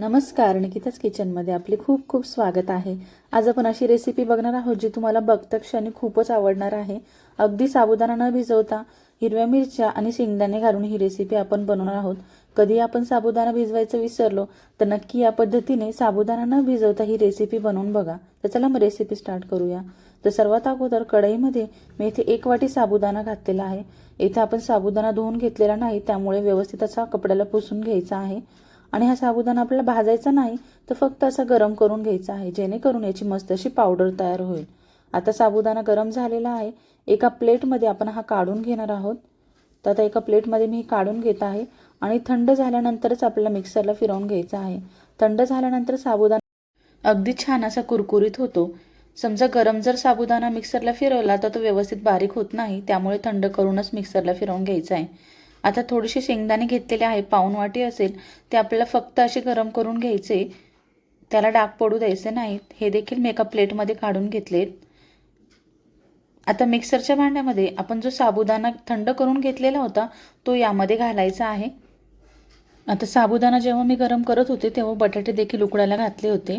नमस्कार निकिताच किचनमध्ये आपले खूप खूप स्वागत आहे. आज आपण अशी रेसिपी बघणार आहोत जी तुम्हाला बघता क्षणी खूपच आवडणार आहे. अगदी साबुदाणा न भिजवता हिरव्या मिरच्या आणि शेंगदाणे घालून ही रेसिपी आपण बनवणार आहोत. कधी आपण साबुदाणा भिजवायचं विसरलो तर नक्की या पद्धतीने साबुदाणा न भिजवता ही रेसिपी बनवून बघा. तर चला मग रेसिपी स्टार्ट करूया. तर सर्वात अगोदर कढईमध्ये मी इथे एक वाटी साबुदाणा घातलेला आहे. इथे आपण साबुदाणा धुवून घेतलेला नाही त्यामुळे व्यवस्थित असा कपड्याला पुसून घ्यायचा आहे. आणि हा साबुदाणा आपल्याला भाजायचा नाही तर फक्त असा गरम करून घ्यायचा आहे जेणेकरून याची मस्त अशी पावडर तयार होईल. आता साबुदाणा गरम झालेला आहे. एका प्लेटमध्ये आपण हा काढून घेणार आहोत. तर आता एका प्लेटमध्ये मी काढून घेत आहे आणि थंड झाल्यानंतरच आपल्याला मिक्सरला फिरवून घ्यायचा आहे. थंड झाल्यानंतर साबुदाणा अगदी छान असा कुरकुरीत होतो. समजा गरम जर साबुदाणा मिक्सरला फिरवला तर तो व्यवस्थित बारीक होत नाही त्यामुळे थंड करूनच मिक्सरला फिरवून घ्यायचा आहे. आता थोडेसे शेंगदाणे घेतलेले आहे पाऊन वाटी असेल ते आपल्याला फक्त असे गरम करून घ्यायचे. त्याला डाग पडू द्यायचे नाहीत. हे देखील मी एका प्लेटमध्ये काढून घेतलेत. आता मिक्सरच्या भांड्यामध्ये आपण जो साबुदाणा थंड करून घेतलेला होता तो यामध्ये घालायचा आहे. आता साबुदाणा जेव्हा मी गरम करत होते तेव्हा बटाटे देखील उकडायला घातले होते.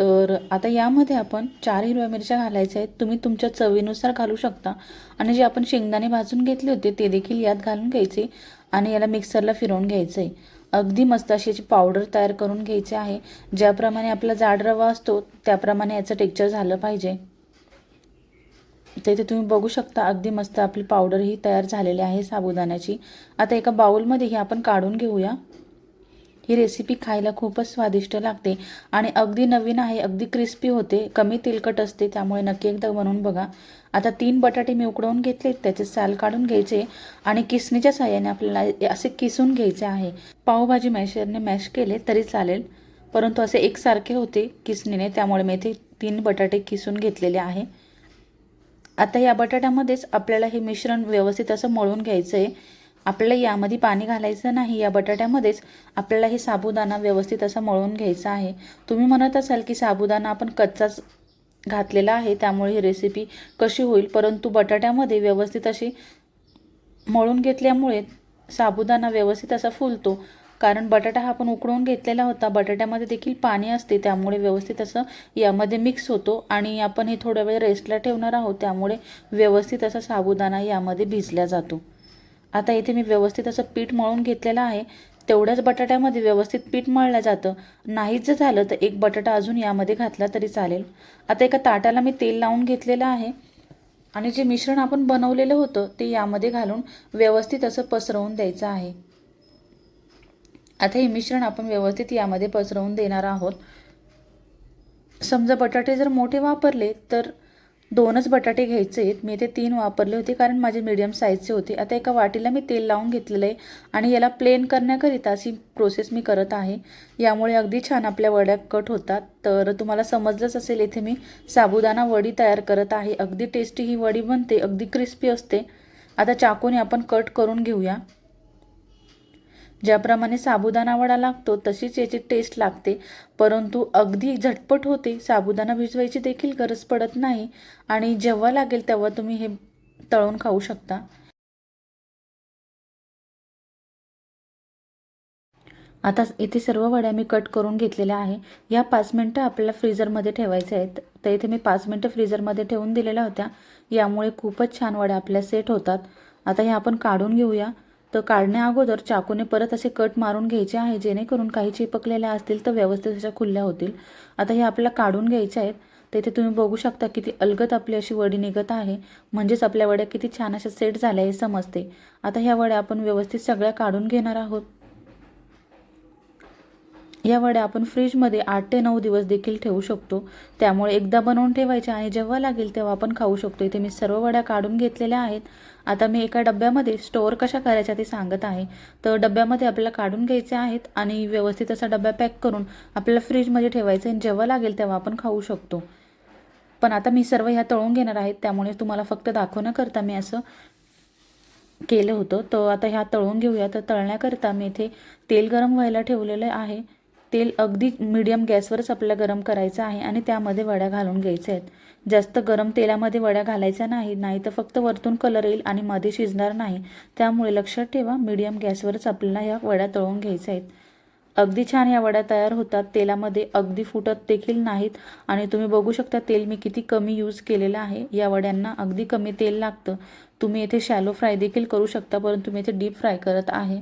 तर आता यामध्ये आपण चार हिरव्या मिरच्या घालायच्या आहेत. तुम्ही तुमच्या चवीनुसार घालू शकता. आणि जे आपण शेंगदाणे भाजून घेतले होते ते देखील यात घालून घ्यायचे आणि याला मिक्सरला फिरवून घ्यायचं आहे अगदी मस्त अशी याची पावडर तयार करून घ्यायची आहे. ज्याप्रमाणे आपला जाड रवा असतो त्याप्रमाणे याचं टेक्चर झालं पाहिजे. तेथे तुम्ही बघू शकता अगदी मस्त आपली पावडर ही तयार झालेली आहे साबुदाण्याची. आता एका बाउलमध्ये ही आपण काढून घेऊया. ही रेसिपी खायला खूपच स्वादिष्ट लागते. आणि अगदी नवीन आहे अगदी क्रिस्पी होते कमी तेलकट असते त्यामुळे नक्की एकदा बनवून बघा. आता तीन बटाटे मी उकडवून घेतले त्याचे साल काढून घ्यायचे आणि किसणीच्या साह्याने आपल्याला असे किसून घ्यायचे आहे. पावभाजी मॅशरने मॅश केले तरी चालेल परंतु असे एकसारखे होते किसणीने त्यामुळे मी इथे तीन बटाटे किसून घेतलेले आहे. आता या बटाट्यामध्येच आपल्याला हे मिश्रण व्यवस्थित असं मळून घ्यायचं आहे आपल्याला यामध्ये पाणी घालायचं नाही या बटाट्यामध्येच आपल्याला हे साबुदाणा व्यवस्थित असं मळून घ्यायचा आहे. तुम्ही म्हणत असाल की साबुदाणा आपण कच्चाच घातलेला आहे त्यामुळे ही रेसिपी कशी होईल? परंतु बटाट्यामध्ये व्यवस्थित अशी मळून घेतल्यामुळे साबुदाणा व्यवस्थित असा फुलतो. कारण बटाटा हा आपण उकळून घेतलेला होता बटाट्यामध्ये देखील पाणी असते त्यामुळे व्यवस्थित असं यामध्ये मिक्स होतो आणि आपण हे थोड्या वेळ रेस्टला ठेवणार आहोत त्यामुळे व्यवस्थित असा साबुदाणा यामध्ये भिजला जातो. आता इथे मी व्यवस्थित असं पीठ मळून घेतलेलं आहे. तेवढ्याच बटाट्यामध्ये व्यवस्थित पीठ मळलं जातं. नाहीच जर झालं तर एक बटाटा अजून यामध्ये घातला तरी चालेल. आता एका ताटाला मी तेल लावून घेतलेलं आहे. आणि जे मिश्रण आपण बनवलेलं होतं ते यामध्ये घालून व्यवस्थित असं पसरवून द्यायचं आहे. आता हे मिश्रण आपण व्यवस्थित यामध्ये पसरवून देणार आहोत. समजा बटाटे जर मोठे वापरले तर दोनच बटाटे घ्यायचे आहेत. मी ते तीन वापरले होते कारण माझे मीडियम साईजचे होते. आता एका वाटीला मी तेल लावून घेतलेलं आहे आणि याला प्लेन करण्याकरिता अशी प्रोसेस मी करत आहे. यामुळे अगदी छान आपल्या वड्या कट होतात. तर तुम्हाला समजलंच असेल इथे मी साबुदाणा वडी तयार करत आहे. अगदी टेस्टी ही वडी बनते अगदी क्रिस्पी असते. आता चाकूने आपण कट करून घेऊया. ज्याप्रमाणे साबुदाणा वडा लागतो तशीच याची टेस्ट लागते. परंतु अगदी झटपट होते साबुदाणा भिजवायची देखील गरज पडत नाही आणि जेव्हा लागेल तेव्हा तुम्ही हे तळून खाऊ शकता. आता इथे सर्व वड्या मी कट करून घेतलेल्या आहे. या पाच मिनटं आपल्याला फ्रीजरमध्ये ठेवायच्या आहेत. तर इथे मी पाच मिनटं फ्रीजरमध्ये ठेवून दिलेल्या होत्या. यामुळे खूपच छान वड्या आपल्या सेट होतात. आता ह्या आपण काढून घेऊया. तर काढण्या अगोदर चाकूने परत असे कट मारून घ्यायचे आहे. जेणेकरून काही चिपकलेल्या असतील तर व्यवस्थित अशा खुल्ल्या होतील. आता हे आपल्याला काढून घ्यायचे आहेत. तर इथे तुम्ही बघू शकता किती अलगत आपली अशी वडी निघत आहे. म्हणजेच आपल्या वड्या किती छान अशा सेट झाल्या हे समजते. आता ह्या वड्या आपण व्यवस्थित सगळ्या काढून घेणार आहोत. या वड्या आपण फ्रीजमध्ये आठ ते नऊ दिवस देखील ठेवू शकतो. त्यामुळे एकदा बनवून ठेवायच्या आणि जेव्हा लागेल तेव्हा आपण खाऊ शकतो. इथे मी सर्व वड्या काढून घेतलेल्या आहेत. आता मी एका डब्यामध्ये स्टोअर कशा करायच्या ते सांगत आहे. तर डब्यामध्ये आपल्याला काढून घ्यायचे आहेत आणि व्यवस्थित असा डब्या पॅक करून आपल्याला फ्रीजमध्ये ठेवायचं आणि जेव्हा लागेल तेव्हा आपण खाऊ शकतो. पण आता मी सर्व ह्या तळून घेणार आहेत. त्यामुळे तुम्हाला फक्त दाखवण्याकरता मी असं केलं होतं. तर आता ह्या तळून घेऊया. तर तळण्याकरता मी इथे तेल गरम व्हायला ठेवलेलं आहे. तेल अगदी मीडियम गॅसवरच आपल्याला गरम करायचं आहे आणि त्यामध्ये वड्या घालून घ्यायच्या आहेत. जास्त गरम तेलामध्ये वड्या घालायच्या नाही नाही तर फक्त वरतून कलर येईल आणि मध्ये शिजणार नाही. त्यामुळे लक्षात ठेवा मीडियम गॅसवरच आपल्याला ह्या वड्या तळून घ्यायच्या आहेत. अगदी छान या वड्या तयार होतात. तेलामध्ये अगदी फुटत देखील नाहीत आणि तुम्ही बघू शकता तेल मी किती कमी यूज केलेलं आहे. या वड्यांना अगदी कमी तेल लागतं. तुम्ही येथे शॅलो फ्राय देखील करू शकता परंतु मी येथे डीप फ्राय करत आहे.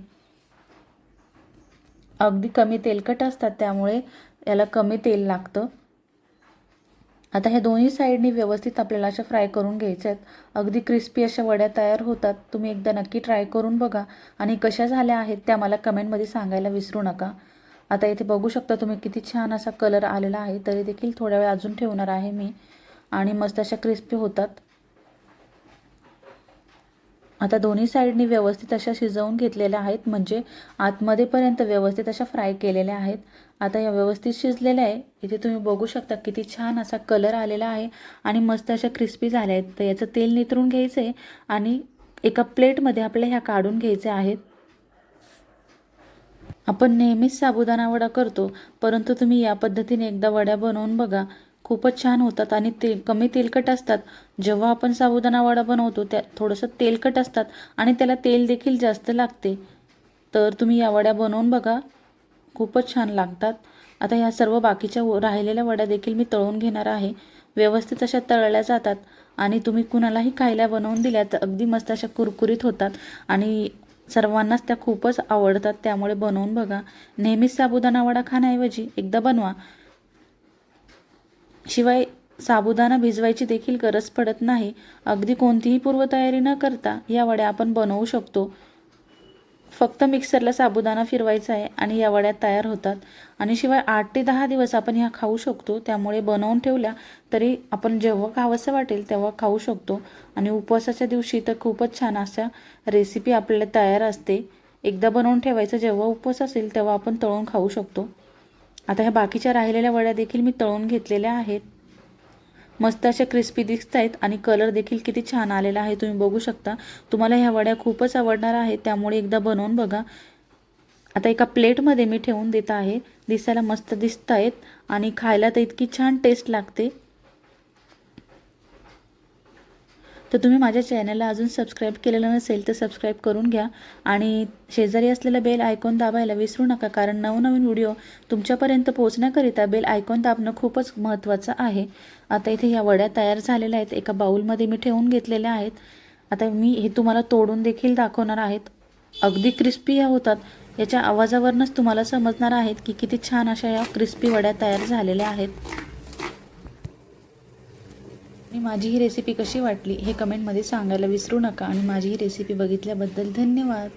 अगदी कमी तेलकट असतात त्यामुळे याला कमी तेल लागतं. आता ह्या दोन्ही साईडनी व्यवस्थित आपल्याला अशा फ्राय करून घ्यायच्या आहेत. अगदी क्रिस्पी अशा वड्या तयार होतात. तुम्ही एकदा नक्की ट्राय करून बघा. आणि कशा झाल्या आहेत त्या मला कमेंटमध्ये सांगायला विसरू नका. आता इथे बघू शकता तुम्ही किती छान असा कलर आलेला आहे. तरी देखील थोड्या वेळ अजून ठेवणार आहे मी. आणि मस्त अशा क्रिस्पी होतात. आता दोन्ही साईडनी व्यवस्थित अशा शिजवून घेतलेल्या आहेत म्हणजे आतमध्येपर्यंत व्यवस्थित अशा फ्राय केलेल्या आहेत. आता या व्यवस्थित शिजलेल्या आहे. इथे तुम्ही बघू शकता किती छान असा कलर आलेला आहे आणि मस्त अशा क्रिस्पी झाल्या आहेत. तर याचं तेल नितरून घ्यायचं आहे आणि एका प्लेटमध्ये आपल्या ह्या काढून घ्यायच्या आहेत. आपण नेहमीच साबुदाणा वडा करतो परंतु तुम्ही या पद्धतीने एकदा वड्या बनवून बघा. खूपच छान होतात आणि ते कमी तेलकट असतात. जेव्हा आपण साबुदाणा वडा बनवतो त्या थोडंसं तेलकट असतात आणि त्याला तेल देखील जास्त लागते. तर तुम्ही या वड्या बनवून बघा. खूपच छान लागतात. आता ह्या सर्व बाकीच्या व- राहिलेल्या वड्या देखील मी तळून घेणार आहे. व्यवस्थित अशा तळल्या जातात आणि तुम्ही कुणालाही खायला बनवून दिल्या तर अगदी मस्त अशा कुरकुरीत होतात आणि सर्वांनाच त्या खूपच आवडतात. त्यामुळे बनवून बघा. नेहमीच साबुदाणा वडा खाण्याऐवजी एकदा बनवा. शिवाय साबुदाणा भिजवायची देखील गरज पडत नाही. अगदी कोणतीही पूर्वतयारी न करता या वड्या आपण बनवू शकतो. फक्त मिक्सरला साबुदाणा फिरवायचा आहे आणि या वड्या तयार होतात. आणि शिवाय आठ ते दहा दिवस आपण ह्या खाऊ शकतो. त्यामुळे बनवून ठेवल्या तरी आपण जेव्हा खावंसं वाटेल तेव्हा खाऊ शकतो. आणि उपवासाच्या दिवशी तर खूपच छान अशा रेसिपी आपल्याला तयार असते. एकदा बनवून ठेवायचं जेव्हा उपवास असेल तेव्हा आपण तळून खाऊ शकतो. आता ह्या बाकीच्या राहिलेल्या वड्या देखील मी तळून घेतलेल्या आहेत. मस्त अशा क्रिस्पी दिसत आहेत आणि कलर देखील किती छान आलेला आहे. तुम्ही बघू शकता. तुम्हाला ह्या वड्या खूपच आवडणार आहेत. त्यामुळे एकदा बनवून बघा. आता एका प्लेटमध्ये मी ठेवून देत आहे. दिसायला मस्त दिसत आहेत आणि खायला तर इतकी छान टेस्ट लागते. तर तुम्ही माझ्या चॅनलला अजून सबस्क्राईब केलेलं नसेल तर सबस्क्राईब करून घ्या. आणि शेजारी असलेलं बेल आयकॉन दाबायला विसरू नका कारण नवनवीन व्हिडिओ तुमच्यापर्यंत पोहोचण्याकरिता बेल आयकॉन दाबणं खूपच महत्त्वाचं आहे. आता इथे ह्या वड्या तयार झालेल्या आहेत. एका बाऊलमध्ये मी ठेवून घेतलेल्या आहेत. आता मी हे तुम्हाला तोडून देखील दाखवणार आहेत. अगदी क्रिस्पी या होतात. याच्या आवाजावरूनच तुम्हाला समजणार आहेत की किती छान अशा या क्रिस्पी वड्या तयार झालेल्या आहेत. माझी ही रेसिपी कशी वाटली हे कमेंटमध्ये सांगायला विसरू नका आणि माझी ही रेसिपी बघितल्याबद्दल धन्यवाद.